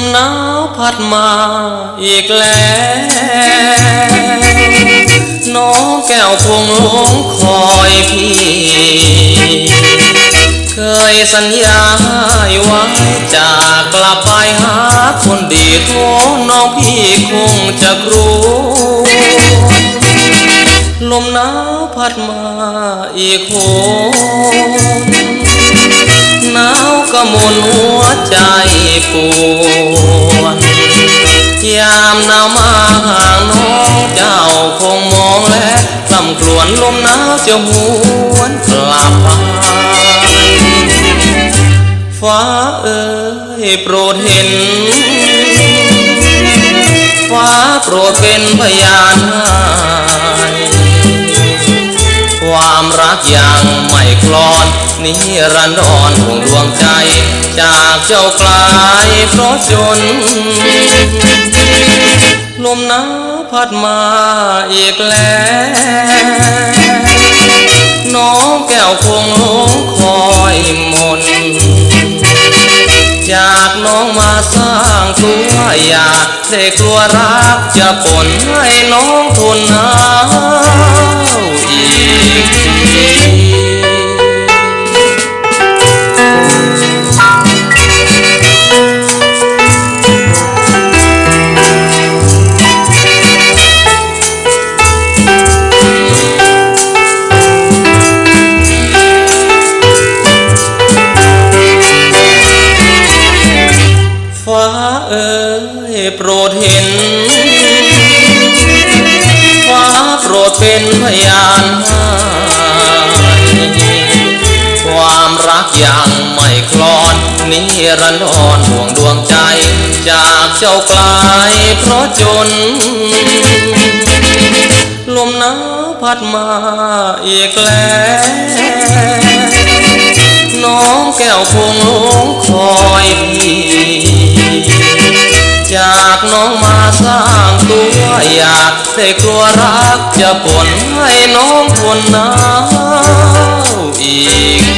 มหนาวพัดมาอีกแล้ว น้องแก้วคงหลงคอยพี่ เคยสัญญาไว้จากกลับไปหาคนดีท้องน้องพี่คงจะรู้ ลมหนาวพัดมาอีกโหนหนาวกระมวลหัวใจ ปวดยามหนาวมาห่างน้องเจ้าคงมองและลำกลวนลมหนาวจะหวนกลับไปฟ้าเอ๋ยโปรดเห็น ฟ้าโปรดเป็นพยานให้ความรักยังไม่คลอนนิรันดรห่วงดวงใจ จากเจ้ากลา เพราะจน ลมหนาวพัดมาอีกแล้ว น้องแก้วคงลงคอยมน จากน้องมาสร้างตัวอยากได้กลัวรักจะปนให้น้องทนหนาว ฟ้าเอ๋ยโปรดเห็น ฟ้าโปรดเป็นพยานให้ความรักยังไม่คลอนนิรันดรห่วงดวงใจ จากเจ้ากลายเพราะจน ลมหนาวพัดมาอีกแล้วน้องแก้วคงลงคอยพี่ากน้องมาสร้างตัวอยากได้กลัวรักจะปนให้น้องทนหนาวอีก